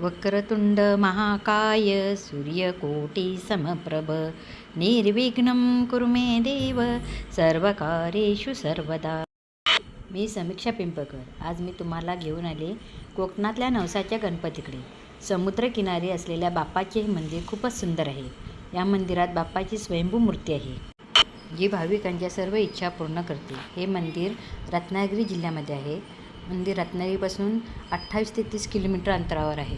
वक्रतुंड महाकाय सूर्यकोटिसमप्रभ निर्विघ्नं कुरु मे देव सर्वकारेषु सर्वदा। मी समीक्षा पिंपकर आज मी तुम्हाला घेऊन आले कोकणातल्या नवसाच्या गणपतीकडे. समुद्रकिनारी असलेल्या बाप्पाचे हे मंदिर खूपच सुंदर आहे. या मंदिरात बाप्पाची स्वयंभू मूर्ती आहे. जी भाविकांच्या सर्व इच्छा पूर्ण करते. हे मंदिर रत्नागिरी जिल्ह्यामध्ये आहे. मंदिर रत्नागिरीपासून अठ्ठावीस ते तीस किलोमीटर अंतरावर आहे.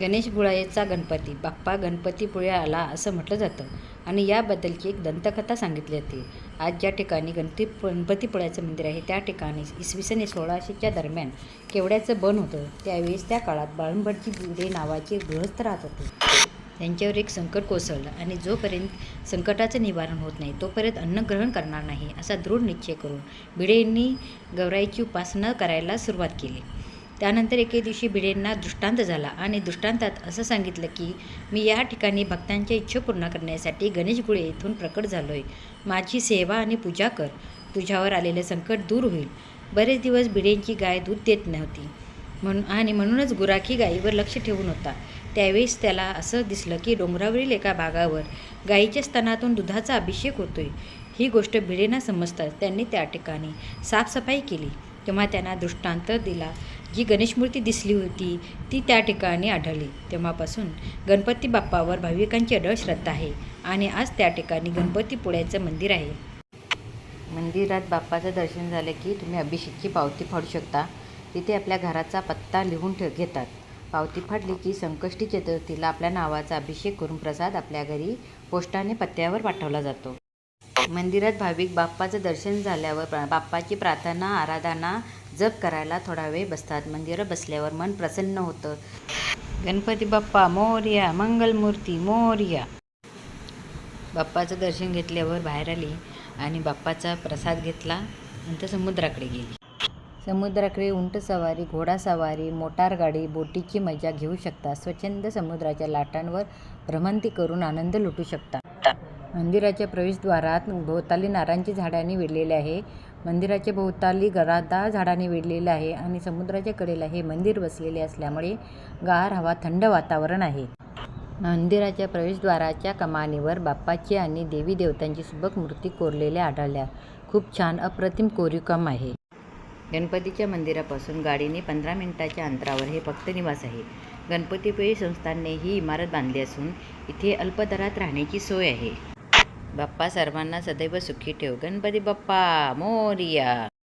गणेशपुळायेचा गणपती बाप्पा गणपतीपुळे आला असं म्हटलं जातं आणि याबद्दलची एक दंतकथा सांगितली जाते. आज ज्या ठिकाणी गणपती गणपतीपुळ्याचं मंदिर आहे त्या ठिकाणी इसवी सन सोळाशेच्या दरम्यान केवड्याचं बन होतं त्यावेळेस त्या काळात बाळंबडची गुडे नावाचे गृहस्थ राहत होते. त्यांच्यावर एक संकट कोसळलं आणि जोपर्यंत संकटाचं निवारण होत नाही तोपर्यंत अन्न ग्रहण करणार नाही असा दृढ निश्चय करून भिडेंनी गौराईची उपासना करायला सुरुवात केली. त्यानंतर एके दिवशी भिडेंना दृष्टांत झाला आणि दृष्टांतात असं सांगितलं की मी या ठिकाणी भक्तांच्या इच्छा पूर्ण करण्यासाठी गणेशगुळे येथून प्रकट झालो आहे माझी सेवा आणि पूजा कर. तुझ्यावर आलेले संकट दूर होईल. बरेच दिवस भिडेंची गाय दूध देत नव्हती. म्हणून आणि म्हणूनच गुराखी गायीवर लक्ष ठेवून होता. त्यावेळेस त्याला असं दिसलं की डोंगरावरील एका भागावर गाईच्या स्तनातून दुधाचा अभिषेक होतोय. ही गोष्ट भिडेंना समजताच त्यांनी त्या ठिकाणी साफसफाई केली. तेव्हा त्यांना दृष्टांत दिला. जी गणेशमूर्ती दिसली होती ती त्या ठिकाणी आढळली. तेव्हापासून गणपती बाप्पावर भाविकांची अढळ श्रद्धा आहे आणि आज त्या ठिकाणी गणपतीपुळ्याचं मंदिर आहे. मंदिरात बाप्पाचं दर्शन झालं की तुम्ही अभिषेकची पावती फाडू शकता. तिथे आपल्या घराचा पत्ता लिहून ठे घेतात. पावती फाडली की संकष्टी चतुर्थीला आपल्या नावाचा अभिषेक करून प्रसाद आपल्या घरी पोस्टाने पत्त्यावर पाठवला जातो. मंदिरात भाविक बाप्पाचं दर्शन झाल्यावर बाप्पाची प्रार्थना आराधना जप करायला थोडा वेळ बसतात. मंदिरात बसल्यावर मन प्रसन्न होतं. गणपती बाप्पा मोर्या मंगलमूर्ती मोर्या. बाप्पाचं दर्शन घेतल्यावर बाहेर आली आणि बाप्पाचा प्रसाद घेतला नंतर समुद्राकडे गेली. समुद्राकडे उंट सवारी घोडासवारी मोटारगाडी बोटीची मजा घेऊ शकता. स्वच्छंद समुद्राच्या लाटांवर भ्रमंती करून आनंद लुटू शकता. मंदिराच्या प्रवेशद्वारात भोवताली नारांची झाडांनी वेढलेले आहे. मंदिराच्या भोवताली गरादा झाडांनी वेढलेले आहे आणि समुद्राच्या कडेला हे मंदिर वसलेले असल्यामुळे गार हवा थंड वातावरण आहे. मंदिराच्या प्रवेशद्वाराच्या कमानीवर बाप्पाची आणि देवी देवतांची सुबक मूर्ती कोरलेल्या आढळल्या. खूप छान अप्रतिम कोरीवकाम आहे. गणपतीच्या मंदिरापासून गाडीने पंधरा मिनिटाच्या अंतरावर हे भक्त निवास आहे. गणपतीपुळे संस्थानने ही इमारत बांधली असून इथे अल्पदरात राहण्याची सोय आहे. बाप्पा सर्वांना सदैव सुखी ठेव. गणपती बाप्पा मोरिया!